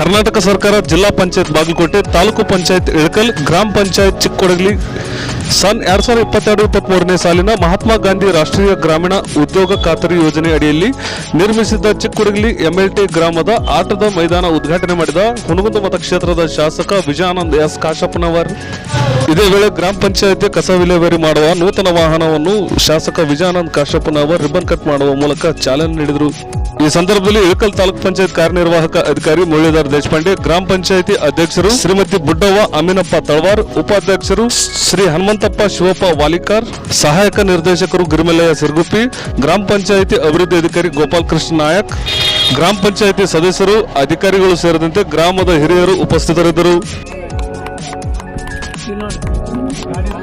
ಕರ್ನಾಟಕ ಸರ್ಕಾರ ಜಿಲ್ಲಾ ಪಂಚಾಯತ್ ಬಾಗಲಕೋಟೆ ತಾಲೂಕು ಪಂಚಾಯತ್ ಇಳಕಲ್, ಗ್ರಾಮ ಪಂಚಾಯತ್ ಚಿಕ್ಕೊಡಗಲಿ. ಸನ್ ಎರಡ್ ಸಾವಿರದ ಇಪ್ಪತ್ತೆರಡು ಇಪ್ಪತ್ಮೂರನೇ ಸಾಲಿನ ಮಹಾತ್ಮ ಗಾಂಧಿ ರಾಷ್ಟ್ರೀಯ ಗ್ರಾಮೀಣ ಉದ್ಯೋಗ ಖಾತರಿ ಯೋಜನೆ ಅಡಿಯಲ್ಲಿ ನಿರ್ಮಿಸಿದ್ದ ಚಿಕ್ಕೊಡಗಲಿ ಎಂಎಲ್ಟಿ ಗ್ರಾಮದ ಆಟದ ಮೈದಾನ ಉದ್ಘಾಟನೆ ಮಾಡಿದ ಹುಣಗುಂದ ಮತಕ್ಷೇತ್ರದ ಶಾಸಕ ವಿಜಯಾನಂದ್ ಎಸ್ ಕಾಶಪ್ಪನವರ್. ಇದೇ ವೇಳೆ ಗ್ರಾಮ ಪಂಚಾಯತಿ ಕಸ ವಿಲೇವಾರಿ ಮಾಡುವ ನೂತನ ವಾಹನವನ್ನು ಶಾಸಕ ವಿಜಯಾನಂದ್ ಕಾಶಪ್ಪನವರ್ ರಿಬ್ಬನ್ ಕಟ್ ಮಾಡುವ ಮೂಲಕ ಚಾಲನೆ ನೀಡಿದರು. ಈ ಸಂದರ್ಭದಲ್ಲಿ ಇಳಕಲ್ ತಾಲೂಕ್ ಪಂಚಾಯತ್ ಕಾರ್ಯನಿರ್ವಾಹಕ ಅಧಿಕಾರಿ ಮುರಳೀಧರ್ ದೇಶಪಾಂಡೆ, ಗ್ರಾಮ ಪಂಚಾಯತಿ ಅಧ್ಯಕ್ಷರು ಶ್ರೀಮತಿ ಬುಡ್ಡವ್ವ ಅಮೀನಪ್ಪ ತಳವಾರ್, ಉಪಾಧ್ಯಕ್ಷರು ಶ್ರೀ ಹನುಮಂತಪ್ಪ ಶಿವಪ್ಪ ವಾಲಿಕಾರ್, ಸಹಾಯಕ ನಿರ್ದೇಶಕರು ಗಿರಿಮಲಯ್ಯ ಸಿರ್ಗುಪ್ಪಿ, ಗ್ರಾಮ ಪಂಚಾಯತಿ ಅಭಿವೃದ್ಧಿ ಅಧಿಕಾರಿ ಗೋಪಾಲ್ ಕೃಷ್ಣ ನಾಯಕ್, ಗ್ರಾಮ ಪಂಚಾಯತಿ ಸದಸ್ಯರು, ಅಧಿಕಾರಿಗಳು ಸೇರಿದಂತೆ ಗ್ರಾಮದ ಹಿರಿಯರು ಉಪಸ್ಥಿತರಿದ್ದರು. किलोन गाड़ी